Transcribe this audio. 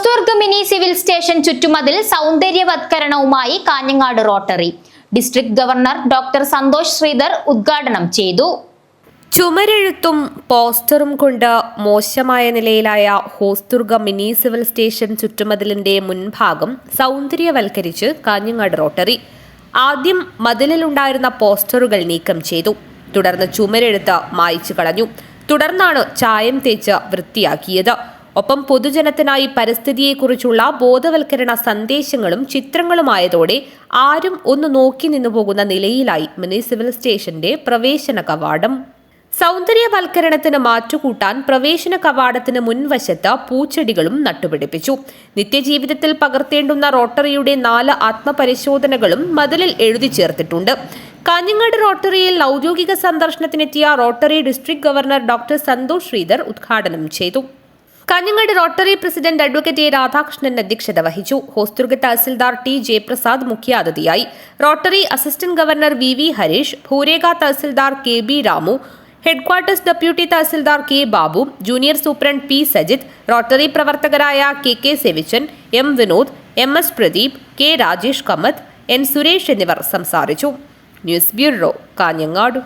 Hosdurg mini civil station ചുറ്റുമതിൽ സൗന്ദര്യവത്കരണവുമായി Kanhangad Rotary. District governor doctor Santhosh Sreedhar ഉദ്ഘാടനം ചെയ്തു. ചുമരെഴുത്തും പോസ്റ്ററും കൊണ്ട് മോശമായ നിലയിലായ ഹോസ്ദുർഗ മിനി സിവിൽ സ്റ്റേഷൻ ചുറ്റുമതിലിന്റെ മുൻഭാഗം സൗന്ദര്യവൽക്കരിച്ച് കാഞ്ഞങ്ങാട് റോട്ടറി. ആദ്യം മതിലിലുണ്ടായിരുന്ന പോസ്റ്ററുകൾ നീക്കം ചെയ്തു. തുടർന്ന് ചുമരെഴുത്ത് മായ്ച്ചു കളഞ്ഞു. തുടർന്നാണ് ചായം തേച്ച് വൃത്തിയാക്കിയത്. ഒപ്പം പൊതുജനത്തിനായി പരിസ്ഥിതിയെക്കുറിച്ചുള്ള ബോധവൽക്കരണ സന്ദേശങ്ങളും ചിത്രങ്ങളുമായതോടെ ആരും ഒന്ന് നോക്കി നിന്നുപോകുന്ന നിലയിലായി മിനി സിവിൽ സ്റ്റേഷന്റെ പ്രവേശന കവാടം. സൗന്ദര്യവൽക്കരണത്തിന് മാറ്റുകൂട്ടാൻ പ്രവേശന കവാടത്തിന് മുൻവശത്ത് പൂച്ചെടികളും നട്ടുപിടിപ്പിച്ചു. നിത്യജീവിതത്തിൽ പകർത്തേണ്ടുന്ന റോട്ടറിയുടെ നാല് ആത്മപരിശോധനകളും മതിലിൽ എഴുതി ചേർത്തിട്ടുണ്ട്. കാഞ്ഞങ്ങാട് റോട്ടറിയിൽ ഔദ്യോഗിക സന്ദർശനത്തിനെത്തിയ Rotary district governor doctor Santhosh Sreedhar ഉദ്ഘാടനം ചെയ്തു. Kanhangad Rotary president advocate A Radhakrishnan അധ്യക്ഷത വഹിച്ചു. ഹോസ്ദുർഗ് തഹസിൽദാർ ടി ജയപ്രസാദ് മുഖ്യാതിഥിയായി. Rotary assistant governor V V Hareesh ഭൂരേഖ tahsildar K B Ramu headquarters deputy tahsildar K Babu junior superintendent P Sajith Rotary പ്രവർത്തകരായ K K Sevichan M Vinod M S Pradeep K Rajesh Kamath N Suresh എന്നിവർ സംസാരിച്ചു. News bureau Kanhangad.